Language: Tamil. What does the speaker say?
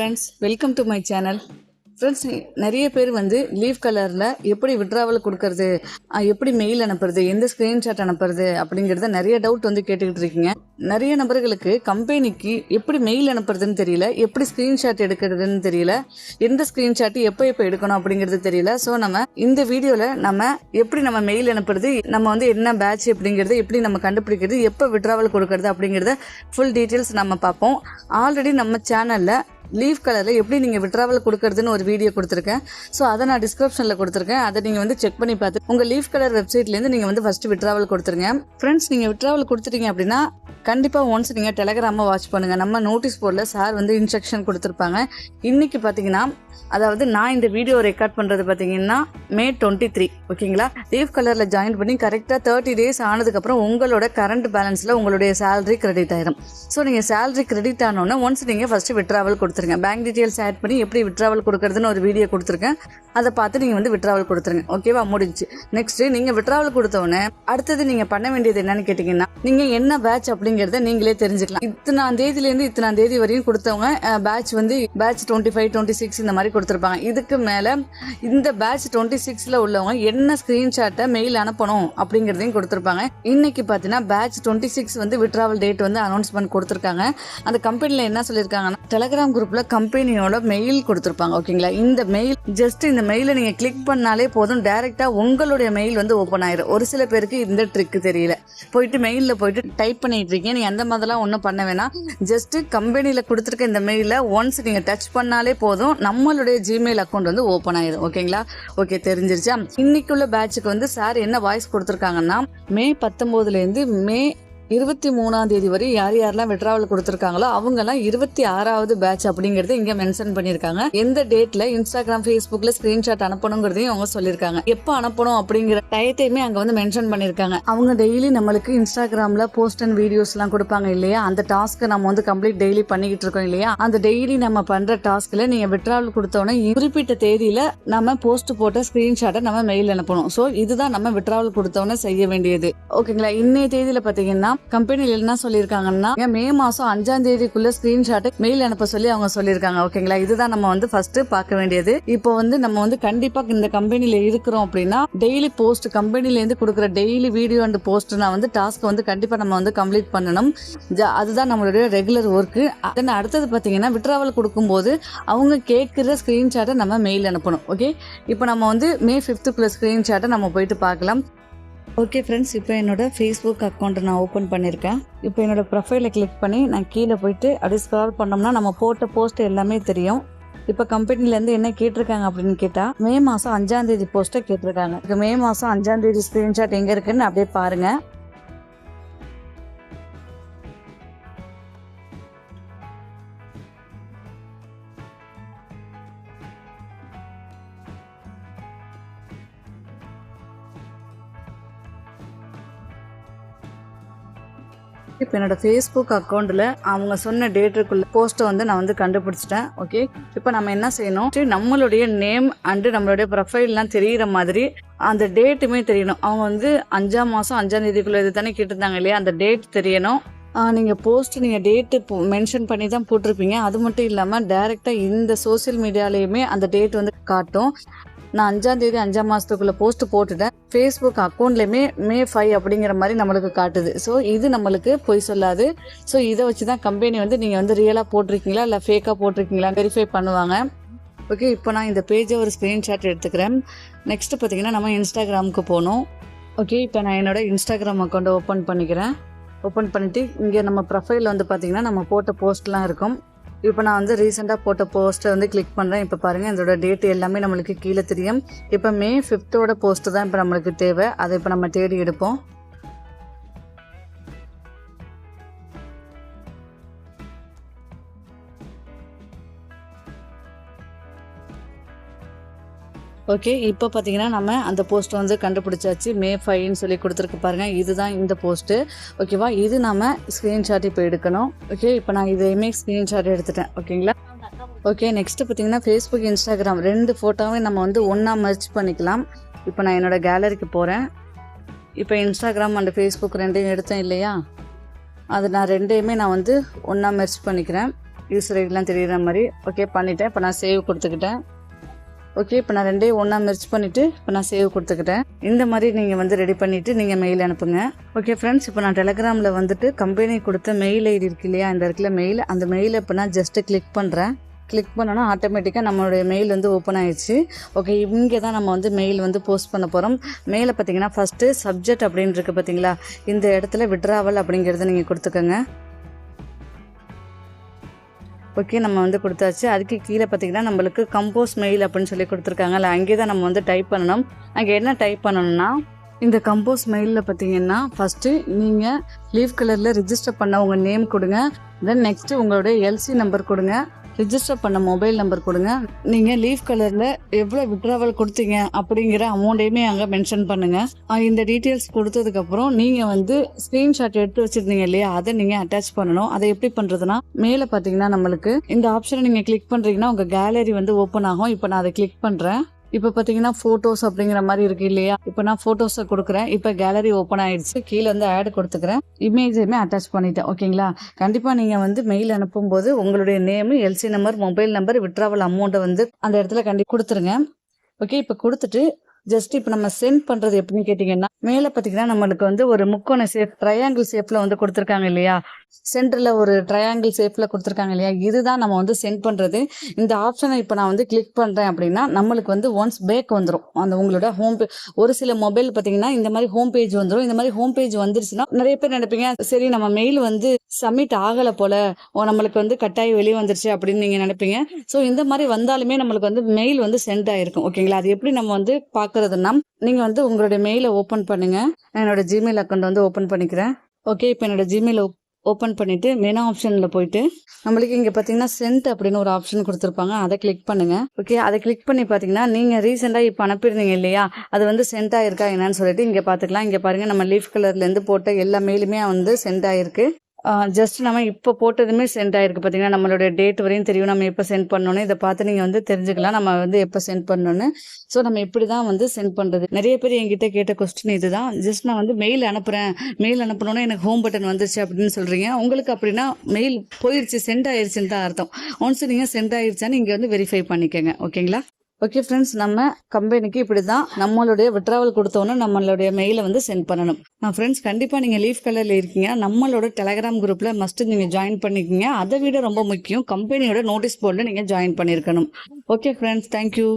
Friends welcome to my channel friends நிறைய பேர் வந்து லீவ் கலரில் எப்படி விட்ராவல் கொடுக்கறது எப்படி மெயில் அனுப்புறது எந்த ஸ்க்ரீன்ஷாட் அனுப்புறது அப்படிங்கிறத நிறைய டவுட் வந்து கேட்டுக்கிட்டு இருக்கீங்க. நிறைய நபர்களுக்கு கம்பெனிக்கு எப்படி மெயில் அனுப்புறதுன்னு தெரியல எப்படி ஸ்க்ரீன்ஷாட் எடுக்கிறதுன்னு தெரியல எந்த ஸ்க்ரீன்ஷாட் எப்போ எப்போ எடுக்கணும் அப்படிங்கிறது தெரியல. ஸோ நம்ம இந்த வீடியோவில் நம்ம எப்படி நம்ம மெயில் அனுப்புறது நம்ம வந்து என்ன பேட்ச் அப்படிங்கிறது எப்படி நம்ம கண்டுபிடிக்கிறது எப்போ விட்ராவல் கொடுக்கறது அப்படிங்கிறத ஃபுல் டீட்டெயில்ஸ் நம்ம பார்ப்போம். ஆல்ரெடி நம்ம சேனலில் லீவ் கலரில் எப்படி நீங்கள் விட்ராவல் கொடுக்கறதுன்னு ஒரு வீடியோ கொடுத்துருக்கேன். ஸோ அதை நான் டிஸ்கிரிப்ஷனில் கொடுத்துருக்கேன். அதை நீங்கள் வந்து செக் பண்ணி பார்த்து உங்கள் லீவ் கலர் வெப்சைட்லேருந்து நீங்கள் வந்து ஃபஸ்ட்டு விட்ராவல் கொடுத்துருங்க. ஃப்ரெண்ட்ஸ் நீங்கள் விட்ராவல் கொடுத்துட்டீங்க அப்படின்னா கண்டிப்பாக ஒன்ஸ் நீங்கள் டெலகிராமை வாட்ச் பண்ணுங்கள் நம்ம நோட்டீஸ் போர்டில் சார் வந்து இன்ஸ்ட்ரக்ஷன் கொடுத்துருப்பாங்க. இன்றைக்கி பார்த்தீங்கன்னா அதாவது நான் இந்த வீடியோ ரெக்கார்ட் பண்ணுறது பார்த்தீங்கன்னா மே டுவெண்ட்டி த்ரீ ஓகேங்களா லீவ் கலரில் ஜாயின் பண்ணி கரெக்டாக தேர்ட்டி டேஸ் ஆனதுக்கப்புறம் உங்களோட கரண்ட் பேலன்ஸில் உங்களுடைய சேலரி கிரெடிட் ஆயிரும். ஸோ நீங்கள் சேலரி கிரெடிட் ஆனோன்னே ஒன்ஸ் நீங்கள் ஃபஸ்ட்டு விட்ராவல் கொடுத்துருங்க. பேங்க் டீட்டெயில்ஸ் ஆட் பண்ணி எப்படி விட்ராவல் கொடுக்கறதுன்னு ஒரு வீடியோ கொடுத்துருக்கேன். அதை பார்த்து நீங்கள் வந்து விட்ராவல் கொடுத்துருங்க. ஓகேவா முடிஞ்சு. நெக்ஸ்ட் நீங்கள் விட்ராவல் கொடுத்தோடனே அடுத்தது நீங்கள் பண்ண வேண்டியது என்னன்னு கேட்டிங்கன்னா நீங்கள் என்ன பேட்ச் அப்படிங்கிறத நீங்களே தெரிஞ்சுக்கலாம். இத்தனாம் தேதியிலேருந்து இத்தனாம் தேதி வரையும் கொடுத்தவங்க பேட்ச் வந்து batch twenty five twenty six இந்த மாதிரி கொடுத்துருப்பாங்க. இதுக்கு மேலே இந்த பேட்ச் டுவெண்ட்டி சிக்ஸில் உள்ளவங்க என்ன ஸ்க்ரீன்ஷாட்டை மெயில் அனுப்பணும் அப்படிங்கிறதையும் கொடுத்துருப்பாங்க. இன்னைக்கு பார்த்தீங்கன்னா பேட்ச் டுவெண்ட்டி சிக்ஸ் வந்து விட்ராவல் டேட் வந்து அனௌன்ஸ்மெண்ட் கொடுத்துருக்காங்க. அந்த கம்பெனியில் என்ன சொல்லியிருக்காங்கன்னா டெலகிராம் குரூப்பில் கம்பெனியோட மெயில் கொடுத்துருப்பாங்க ஓகேங்களா இந்த மெயில் ஜஸ்ட் இந்த மெயிலை நீங்கள் கிளிக் பண்ணாலே போதும். டைரெக்டாக உங்களுடைய மெயில் வந்து ஓப்பன் ஆயிரும். ஒரு சில பேருக்கு இந்த ட்ரிக்கு தெரியல. போயிட்டு மெயிலில் போயிட்டு டைப் பண்ணிட்டு இருக்கீங்க. நீங்கள் அந்த மாதிரிலாம் ஒன்றும் பண்ண வேணாம். ஜஸ்ட் கம்பெனியில் கொடுத்துருக்க இந்த மெயிலை ஒன்ஸ் நீங்கள் டச் பண்ணாலே போதும். நம்மளுடைய ஜிமெயில் அக்கௌண்ட் வந்து ஓப்பன் ஆயிடும் ஓகேங்களா ஓகே தெரிஞ்சிருச்சா? இன்னைக்குள்ள பேட்சுக்கு வந்து சார் என்ன வாய்ஸ் கொடுத்துருக்காங்கன்னா மே பத்தொம்போதுலேருந்து மே இருபத்தி மூணாம் தேதி வரை யார் யாரெல்லாம் விட்ராவல் கொடுத்துருக்காங்களோ அவங்கெல்லாம் இருபத்தி ஆறாவது பேட்ச் அப்படிங்கறத இங்க மென்ஷன் பண்ணியிருக்காங்க. எந்த டேட்ல இன்ஸ்டாகிராம் ஃபேஸ்புக்ல ஸ்கிரீன்ஷாட் அனுப்பணுங்கிறதையும் அவங்க சொல்லியிருக்காங்க. எப்போ அனுப்பணும் அப்படிங்கிற டயத்தையுமே அங்க வந்து மென்ஷன் பண்ணியிருக்காங்க. அவங்க டெய்லி நம்மளுக்கு இன்ஸ்டாகிராம்ல போஸ்ட் அண்ட் வீடியோஸ் எல்லாம் கொடுப்பாங்க இல்லையா? அந்த டாஸ்க்கை நம்ம வந்து கம்ப்ளீட் டெய்லி பண்ணிக்கிட்டு இருக்கோம் இல்லையா? அந்த டெய்லி நம்ம பண்ற டாஸ்க்ல நீங்க விட்ராவல் கொடுத்தோன்னே குறிப்பிட்ட தேதியில நம்ம போஸ்ட் போட்ட ஸ்கிரீன்ஷாட்டை நம்ம மெயில் அனுப்பணும். ஸோ இதுதான் நம்ம விட்ராவல் கொடுத்தோன்னே செய்ய வேண்டியது. ஓகேங்களா இன்னைய தேதியில பாத்தீங்கன்னா கம்பெனில என்ன சொல்லியிருக்காங்கன்னா மே மாசம் அஞ்சாம் தேதிக்குள்ள ஸ்கிரீன்ஷாட்டை மெயில் அனுப்ப சொல்லி அவங்க சொல்லியிருக்காங்க ஓகேங்களா இதுதான் நம்ம வந்து ஃபர்ஸ்ட் பார்க்க வேண்டியது. இப்போ வந்து நம்ம வந்து கண்டிப்பா இந்த கம்பெனில இருக்கிறோம் அப்படின்னா டெய்லி போஸ்ட் கம்பெனில இருந்து கொடுக்குற டெய்லி வீடியோ அண்ட் போஸ்ட் நான் வந்து டாஸ்க் வந்து கண்டிப்பா நம்ம வந்து கம்ப்ளீட் பண்ணணும். அதுதான் நம்மளுடைய ரெகுலர் ஒர்க்கு தென் அடுத்தது பார்த்தீங்கன்னா விட்ராவல் கொடுக்கும்போது அவங்க கேட்குற ஸ்க்ரீன்ஷாட்டை நம்ம மெயில் அனுப்பணும் ஓகே இப்போ நம்ம வந்து மே ஃபிஃப்த்துக்குள்ள ஸ்க்ரீன்ஷாட்டை நம்ம போயிட்டு பார்க்கலாம். ஓகே ஃப்ரெண்ட்ஸ் இப்போ என்னோட ஃபேஸ்புக் அக்கௌண்ட்டை நான் ஓப்பன் பண்ணியிருக்கேன் இப்போ என்னோட ப்ரொஃபைலை கிளிக் பண்ணி நான் கீழே போயிட்டு அப்படியே ஸ்க்ரால் பண்ணோம்னா நம்ம போட்ட போஸ்ட் எல்லாமே தெரியும். இப்போ கம்பெனிலேருந்து என்ன கேட்டிருக்காங்க அப்படின்னு கேட்டால் மே மாதம் அஞ்சாம் தேதி போஸ்ட்டை கேட்டிருக்காங்க. இப்போ மே மாதம் அஞ்சாம் தேதி ஸ்க்ரீன்ஷாட் எங்கே இருக்குன்னு அப்படியே பாருங்கள் இப்போ என்னோட ஃபேஸ்புக் அக்கௌண்ட்டில் அவங்க சொன்ன டேட்டுக்குள்ள போஸ்ட்டை வந்து நான் வந்து கண்டுபிடிச்சிட்டேன் ஓகே இப்போ நம்ம என்ன செய்யணும்? சரி, நம்மளுடைய நேம் அண்டு நம்மளுடைய ப்ரொஃபைல்லாம் தெரிகிற மாதிரி அந்த டேட்டுமே தெரியணும். அவங்க வந்து அஞ்சாம் மாதம் அஞ்சாம் தேதிக்குள்ளே இது தானே கேட்டிருந்தாங்க இல்லையா? அந்த டேட் தெரியணும். நீங்கள் போஸ்ட் நீங்கள் டேட்டு மென்ஷன் பண்ணி தான் போட்டிருப்பீங்க. அது மட்டும் இல்லாமல் டைரெக்டாக இந்த சோஷியல் மீடியாலேயுமே அந்த டேட் வந்து காட்டும். நான் அஞ்சாம் தேதி அஞ்சாம் மாதத்துக்குள்ளே போஸ்ட் போட்டுட்டேன். ஃபேஸ்புக் அக்கௌண்ட்லேயுமே மே ஃபைவ் அப்படிங்கிற மாதிரி நம்மளுக்கு காட்டுது. ஸோ இது நம்மளுக்கு பொய் சொல்லாது. ஸோ இதை வச்சு தான் கம்பெனி வந்து நீங்கள் வந்து ரியலாக போட்டிருக்கீங்களா? இல்லை ஃபேக்காக போட்டிருக்கீங்களா? வெரிஃபை பண்ணுவாங்க. ஓகே இப்போ நான் இந்த பேஜை ஒரு ஸ்க்ரீன்ஷாட் எடுத்துக்கிறேன். நெக்ஸ்ட்டு பார்த்தீங்கன்னா நம்ம இன்ஸ்டாகிராமுக்கு போகணும். ஓகே இப்போ நான் என்னோட இன்ஸ்டாகிராம் அக்கௌண்ட்டை ஓப்பன் பண்ணிக்கிறேன். ஓப்பன் பண்ணிவிட்டு இங்கே நம்ம ப்ரொஃபைலில் வந்து பார்த்திங்கன்னா நம்ம போட்ட போஸ்ட்லாம் இருக்கும். இப்போ நான் வந்து ரீசெண்டாக போட்ட போஸ்ட்டை வந்து கிளிக் பண்ணுறேன் இப்போ பாருங்கள் இதோட டேட் எல்லாமே நம்மளுக்கு கீழே தெரியும். இப்போ மே ஃபிஃப்த்தோட போஸ்ட்டு தான் இப்போ நம்மளுக்கு தேவை. அதை இப்போ நம்ம தேடி எடுப்போம். ஓகே இப்போ பார்த்தீங்கன்னா நம்ம அந்த போஸ்ட் வந்து கண்டுபிடிச்சாச்சு. மே ஃபைவ்னு சொல்லி கொடுத்துருக்கு பாருங்க. இதுதான் இந்த போஸ்ட்டு ஓகேவா இது நம்ம ஸ்க்ரீன்ஷாட் இப்போ எடுக்கணும். ஓகே இப்போ நான் இதையுமே ஸ்க்ரீன்ஷாட் எடுத்துட்டேன். ஓகேங்களா ஓகே நெக்ஸ்ட்டு பார்த்தீங்கன்னா ஃபேஸ்புக் இன்ஸ்டாகிராம் ரெண்டு ஃபோட்டோவையும் நம்ம வந்து ஒன்றா மர்ச் பண்ணிக்கலாம். இப்போ நான் என்னோட கேலரிக்கு போகிறேன் இப்போ இன்ஸ்டாகிராம் அண்ட் ஃபேஸ்புக் ரெண்டையும் எடுத்தேன் இல்லையா? அது நான் ரெண்டையுமே நான் வந்து ஒன்றா மெர்ச் பண்ணிக்கிறேன். யூஸ் ஐடிலாம் தெரியுற மாதிரி. ஓகே பண்ணிட்டேன். இப்போ நான் சேவ் கொடுத்துக்கிட்டேன். ஓகே இப்போ நான் ரெண்டையும் ஒன்றா மெர்ச் பண்ணிவிட்டு இப்போ நான் சேவ் கொடுத்துக்கிட்டேன் இந்த மாதிரி நீங்கள் வந்து ரெடி பண்ணிவிட்டு நீங்கள் மெயில் அனுப்புங்க. ஓகே ஃப்ரெண்ட்ஸ் இப்போ நான் டெலகிராமில் வந்துட்டு கம்பெனி கொடுத்த மெயில் ஐடி இருக்கு இல்லையா? இந்த இடத்துல மெயில் அந்த மெயில் இப்போ நான் ஜஸ்ட்டு கிளிக் பண்ணுறேன் கிளிக் பண்ணோன்னா ஆட்டோமேட்டிக்காக நம்மளுடைய மெயில் வந்து ஓப்பன் ஆயிடுச்சு. ஓகே இங்கே தான் நம்ம வந்து மெயில் வந்து போஸ்ட் பண்ண போகிறோம் மெயிலை பார்த்தீங்கன்னா ஃபஸ்ட்டு சப்ஜெக்ட் அப்படின்னு இருக்குது பார்த்தீங்களா இந்த இடத்துல விட்ராவல் அப்படிங்கிறத நீங்கள் கொடுத்துக்கோங்க. ஓகே நம்ம வந்து கொடுத்தாச்சு. அதுக்கு கீழே பார்த்தீங்கன்னா நம்மளுக்கு கம்போஸ் மெயில் அப்படின்னு சொல்லி கொடுத்துருக்காங்கல்ல அங்கே தான் நம்ம வந்து டைப் பண்ணணும். அங்கே என்ன டைப் பண்ணணும்னா இந்த கம்போஸ் மெயிலில் பார்த்தீங்கன்னா ஃபஸ்ட்டு நீங்கள் லீவ் கலரில் ரிஜிஸ்டர் பண்ண உங்கள் நேம் கொடுங்க. தென் நெக்ஸ்ட்டு உங்களுடைய எல்சி நம்பர் கொடுங்க. ரிஜிஸ்டர் பண்ண மொபைல் நம்பர் கொடுங்க. நீங்கள் லீவ் கலரில் எவ்வளோ விட்ராவல் கொடுத்தீங்க அப்படிங்கிற அமௌண்ட்டையுமே அங்கே மென்ஷன் பண்ணுங்கள் இந்த டீட்டெயில்ஸ் கொடுத்ததுக்கப்புறம் நீங்கள் வந்து ஸ்க்ரீன்ஷாட் எடுத்து வச்சுருந்தீங்க இல்லையா? அதை நீங்கள் அட்டாச் பண்ணணும். அதை எப்படி பண்ணுறதுனா மேலே பார்த்தீங்கன்னா நம்மளுக்கு இந்த ஆப்ஷனை நீங்கள் கிளிக் பண்ணுறீங்கன்னா உங்கள் கேலரி வந்து ஓப்பன் ஆகும். இப்போ நான் அதை கிளிக் பண்ணுறேன் இப்போ பார்த்தீங்கன்னா ஃபோட்டோஸ் அப்படிங்கிற மாதிரி இருக்கு இல்லையா? இப்போ நான் ஃபோட்டோஸை கொடுக்குறேன். இப்போ கேலரி ஓப்பன் ஆயிடுச்சு. கீழே வந்து ஆட் கொடுத்துக்கிறேன். இமேஜையுமே அட்டாச் பண்ணிட்டேன். ஓகேங்களா கண்டிப்பாக நீங்கள் வந்து மெயில் அனுப்பும்போது உங்களுடைய name LC number mobile number withdrawal அமௌண்ட்டை வந்து அந்த இடத்துல கண்டி கொடுத்துருங்க. ஓகே இப்போ கொடுத்துட்டு ஜஸ்ட் இப்போ நம்ம சென்ட் பண்ணுறது எப்படின்னு கேட்டிங்கன்னா மேலே பார்த்தீங்கன்னா நம்மளுக்கு வந்து ஒரு முக்கோண ஷேப் ட்ரையாங்கிள் ஷேப்பில் வந்து கொடுத்துருக்காங்க இல்லையா? சென்டரில் ஒரு ட்ரையாங்கிள் ஷேப்பில் கொடுத்துருக்காங்க இல்லையா? இதுதான் நம்ம வந்து சென்ட் பண்ணுறது இந்த ஆப்ஷனை இப்போ நான் வந்து கிளிக் பண்ணுறேன் அப்படின்னா நம்மளுக்கு வந்து ஒன்ஸ் பேக் வந்துடும் அந்த உங்களோட ஹோம் பே ஒரு சில மொபைல் பார்த்தீங்கன்னா இந்த மாதிரி ஹோம் பேஜ் வந்துடும் இந்த மாதிரி ஹோம் பேஜ் வந்துருச்சுன்னா நிறைய பேர் நினைப்பீங்க சரி நம்ம மெயில் வந்து சப்மிட் ஆகலை போல. ஓ நம்மளுக்கு வந்து கட்டாயம் வெளியே வந்துருச்சு அப்படின்னு நீங்கள் நினைப்பீங்க. ஸோ இந்த மாதிரி வந்தாலுமே நம்மளுக்கு வந்து மெயில் வந்து சென்ட் ஆகிருக்கும் ஓகேங்களா? அது எப்படி நம்ம வந்து பார்க்குறதுன்னா நீங்கள் வந்து உங்களுடைய மெயிலை ஓப்பன் பண்ணுங்க. நான் என்னோட ஜிமெயில் அக்கௌண்ட் வந்து ஓப்பன் பண்ணிக்கிறேன். ஓகே இப்போ என்னோட ஜிமெயில் ஓப்பன் பண்ணிட்டு மெனு ஆப்ஷனில் போயிட்டு நம்மளுக்கு இங்கே பார்த்தீங்கன்னா சென்ட் அப்படின்னு ஒரு ஆப்ஷன் கொடுத்துருப்பாங்க. அதை கிளிக் பண்ணுங்க. ஓகே அதை கிளிக் பண்ணி பார்த்தீங்கன்னா நீங்கள் ரீசெண்டாக இப்போ அனுப்பியிருந்தீங்க இல்லையா? அது வந்து சென்ட் ஆயிருக்கா என்னன்னு சொல்லிட்டு இங்கே பார்த்துக்கலாம் இங்கே பாருங்க நம்ம லீஃப் கலர்லேருந்து போட்ட எல்லா மெயிலுமே வந்து சென்ட் ஆயிருக்கு. ஜஸ்ட் நம்ம இப்போ போட்டதுமே சென்ட் ஆயிருக்கு பார்த்தீங்கன்னா நம்மளோட டேட் வரையும் தெரியும். நம்ம எப்போ சென்ட் பண்ணணும் இதை பார்த்து நீங்கள் வந்து தெரிஞ்சுக்கலாம். நம்ம வந்து எப்போ சென்ட் பண்ணணும்னு ஸோ நம்ம இப்படி தான் வந்து சென்ட் பண்ணுறது நிறைய பேர் என்கிட்ட கேட்ட கொஸ்டின் இதுதான். ஜஸ்ட் நான் வந்து மெயில் அனுப்புகிறேன் மெயில் அனுப்பணுன்னா எனக்கு ஹோம் பட்டன் வந்துருச்சு அப்படின்னு சொல்கிறீங்க உங்களுக்கு அப்படின்னா மெயில் போயிடுச்சு சென்ட் ஆயிடுச்சுன்னு தான் அர்த்தம். ஒன்ஸ் நீங்கள் சென்ட் ஆயிடுச்சான்னு இங்கே வந்து வெரிஃபை பண்ணிக்கோங்க. ஓகேங்களா ஓகே ஃப்ரெண்ட்ஸ் நம்ம கம்பெனிக்கு இப்படி தான் நம்மளுடைய விட்ராவல் கொடுத்தோன்னு நம்மளுடைய மெயிலை வந்து சென்ட் பண்ணணும். நான் ஃப்ரெண்ட்ஸ் கண்டிப்பாக நீங்கள் லீஃப் கலரில் இருக்கீங்க. நம்மளோட டெலகிராம் குரூப்பில் மஸ்ட்டு நீங்கள் ஜாயின் பண்ணிக்கிங்க. அதை விட ரொம்ப முக்கியம் கம்பெனியோட நோட்டீஸ் போர்டில் நீங்கள் ஜாயின் பண்ணியிருக்கணும் ஓகே ஃப்ரெண்ட்ஸ் தேங்க்யூ